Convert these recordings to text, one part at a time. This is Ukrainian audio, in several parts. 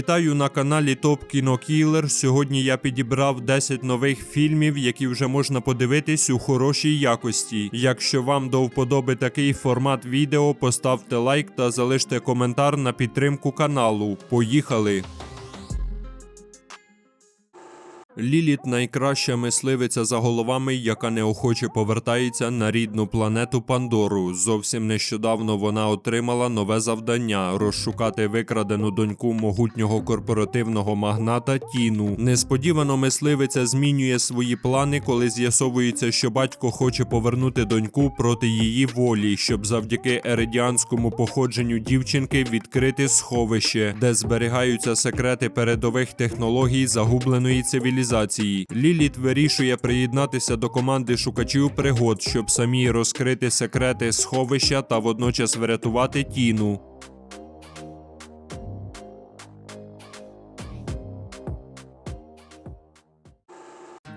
Вітаю на каналі Топ Кіно Кілер. Сьогодні я підібрав 10 нових фільмів, які вже можна подивитись у хорошій якості. Якщо вам до вподоби такий формат відео, поставте лайк та залиште коментар на підтримку каналу. Поїхали! Ліліт найкраща мисливиця за головами, яка неохоче повертається на рідну планету Пандору. Зовсім нещодавно вона отримала нове завдання розшукати викрадену доньку могутнього корпоративного магната Тіну. Несподівано мисливиця змінює свої плани, коли з'ясовується, що батько хоче повернути доньку проти її волі, щоб завдяки еридіанському походженню дівчинки відкрити сховище, де зберігаються секрети передових технологій загубленої цивілізації. Ліліт вирішує приєднатися до команди шукачів пригод, щоб самі розкрити секрети сховища та водночас врятувати Тіну.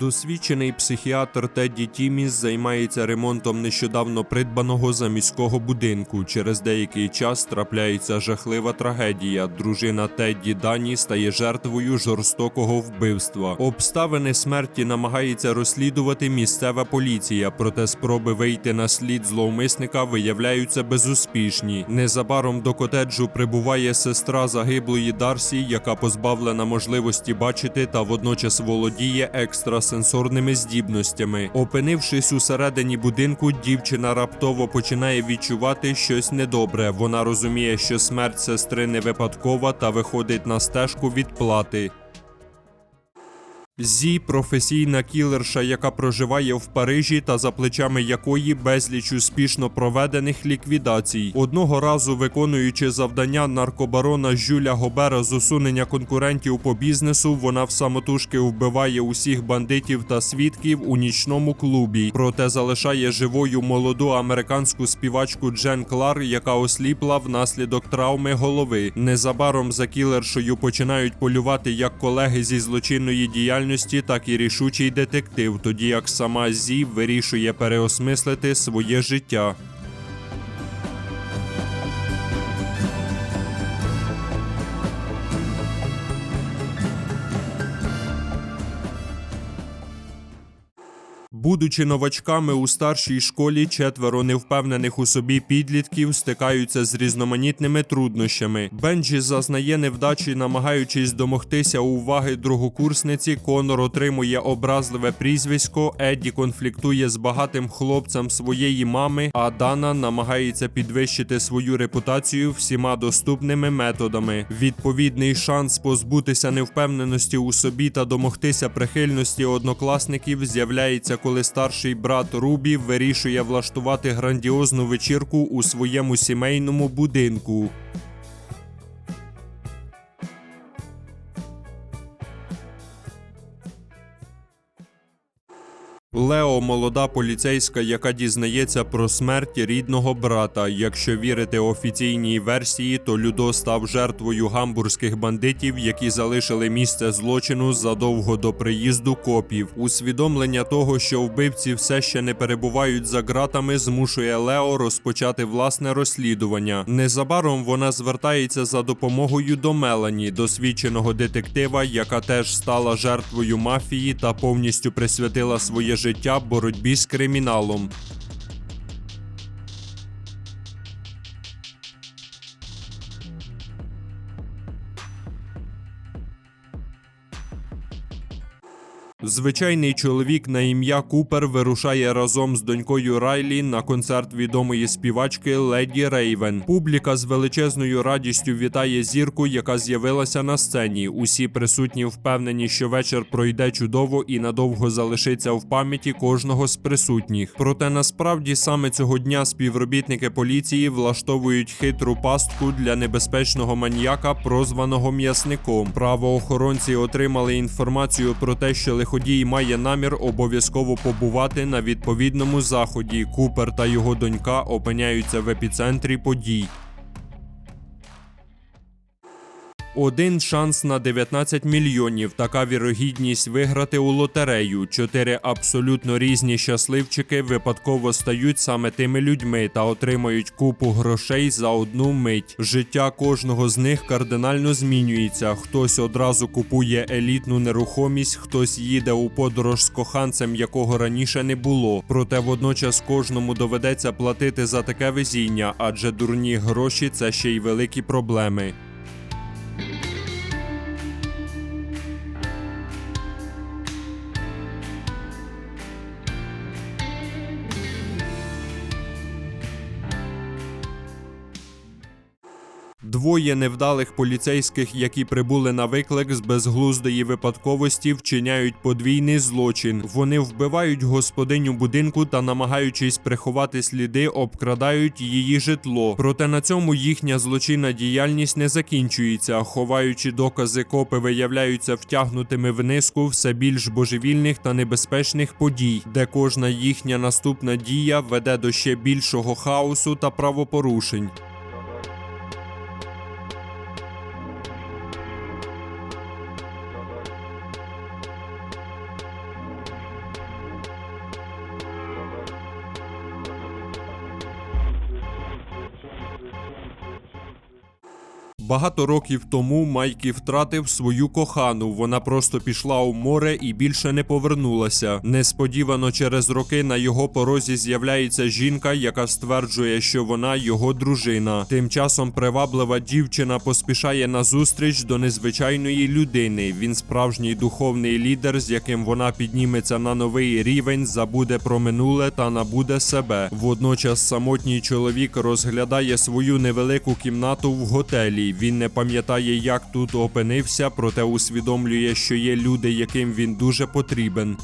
Досвідчений психіатр Тедді Тіміс займається ремонтом нещодавно придбаного заміського будинку. Через деякий час трапляється жахлива трагедія. Дружина Тедді Дані стає жертвою жорстокого вбивства. Обставини смерті намагається розслідувати місцева поліція, проте спроби вийти на слід зловмисника виявляються безуспішні. Незабаром до котеджу прибуває сестра загиблої Дарсі, яка позбавлена можливості бачити та водночас володіє екстрасенсорними здібностями. Опинившись усередині будинку, дівчина раптово починає відчувати щось недобре. Вона розуміє, що смерть сестри не випадкова та виходить на стежку відплати. Зі професійна кілерша, яка проживає в Парижі та за плечами якої безліч успішно проведених ліквідацій. Одного разу виконуючи завдання наркобарона Жюля Гобера з усунення конкурентів по бізнесу, вона в самотужки вбиває усіх бандитів та свідків у нічному клубі. Проте залишає живою молоду американську співачку Джен Клар, яка осліпла внаслідок травми голови. Незабаром за кілершою починають полювати як колеги зі злочинної діяльності, так і рішучий детектив, тоді як сама Зі вирішує переосмислити своє життя. Будучи новачками у старшій школі, четверо невпевнених у собі підлітків стикаються з різноманітними труднощами. Бенджі зазнає невдачі, намагаючись домогтися уваги другокурсниці. Конор отримує образливе прізвисько. Едді конфліктує з багатим хлопцем своєї мами, а Дана намагається підвищити свою репутацію всіма доступними методами. Відповідний шанс позбутися невпевненості у собі та домогтися прихильності однокласників з'являється коли старший брат Рубі вирішує влаштувати грандіозну вечірку у своєму сімейному будинку. Лео молода поліцейська, яка дізнається про смерть рідного брата. Якщо вірити офіційній версії, то Людо став жертвою гамбурзьких бандитів, які залишили місце злочину задовго до приїзду копів. Усвідомлення того, що вбивці все ще не перебувають за ґратами, змушує Лео розпочати власне розслідування. Незабаром вона звертається за допомогою до Мелані, досвідченого детектива, яка теж стала жертвою мафії та повністю присвятила своє життя боротьбі з криміналом. Звичайний чоловік на ім'я Купер вирушає разом з донькою Райлі на концерт відомої співачки Леді Рейвен. Публіка з величезною радістю вітає зірку, яка з'явилася на сцені. Усі присутні впевнені, що вечір пройде чудово і надовго залишиться в пам'яті кожного з присутніх. Проте насправді саме цього дня співробітники поліції влаштовують хитру пастку для небезпечного маньяка, прозваного м'ясником. Правоохоронці отримали інформацію про те, що лиходій має намір обов'язково побувати на відповідному заході. Купер та його донька опиняються в епіцентрі подій. Один шанс на 19 мільйонів. Така вірогідність виграти у лотерею. Чотири абсолютно різні щасливчики випадково стають саме тими людьми та отримають купу грошей за одну мить. Життя кожного з них кардинально змінюється. Хтось одразу купує елітну нерухомість, хтось їде у подорож з коханцем, якого раніше не було. Проте водночас кожному доведеться платити за таке везіння, адже дурні гроші це ще й великі проблеми. Двоє невдалих поліцейських, які прибули на виклик з безглуздої випадковості, вчиняють подвійний злочин. Вони вбивають господиню будинку та, намагаючись приховати сліди, обкрадають її житло. Проте на цьому їхня злочинна діяльність не закінчується. Ховаючи докази, копи виявляються втягнутими в низку все більш божевільних та небезпечних подій, де кожна їхня наступна дія веде до ще більшого хаосу та правопорушень. Багато років тому Майкі втратив свою кохану. Вона просто пішла у море і більше не повернулася. Несподівано через роки на його порозі з'являється жінка, яка стверджує, що вона його дружина. Тим часом приваблива дівчина поспішає на зустріч до незвичайної людини. Він справжній духовний лідер, з яким вона підніметься на новий рівень, забуде про минуле та набуде себе. Водночас самотній чоловік розглядає свою невелику кімнату в готелі. Він не пам'ятає, як тут опинився, проте усвідомлює, що є люди, яким він дуже потрібен.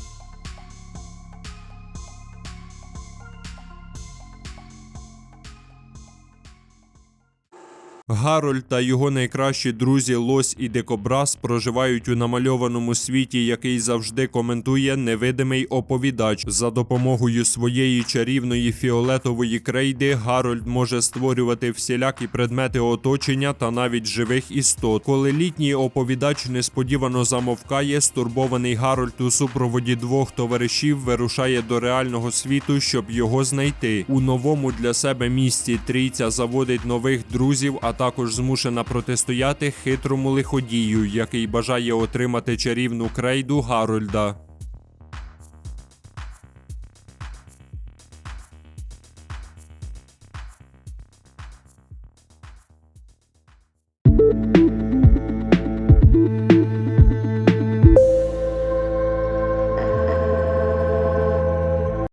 Гарольд та його найкращі друзі Лось і Декобраз проживають у намальованому світі, який завжди коментує невидимий оповідач. За допомогою своєї чарівної фіолетової крейди Гарольд може створювати всілякі предмети оточення та навіть живих істот. Коли літній оповідач несподівано замовкає, стурбований Гарольд у супроводі двох товаришів вирушає до реального світу, щоб його знайти. У новому для себе місті трійця заводить нових друзів, а також змушена протистояти хитрому лиходію, який бажає отримати чарівну крейду Гарольда.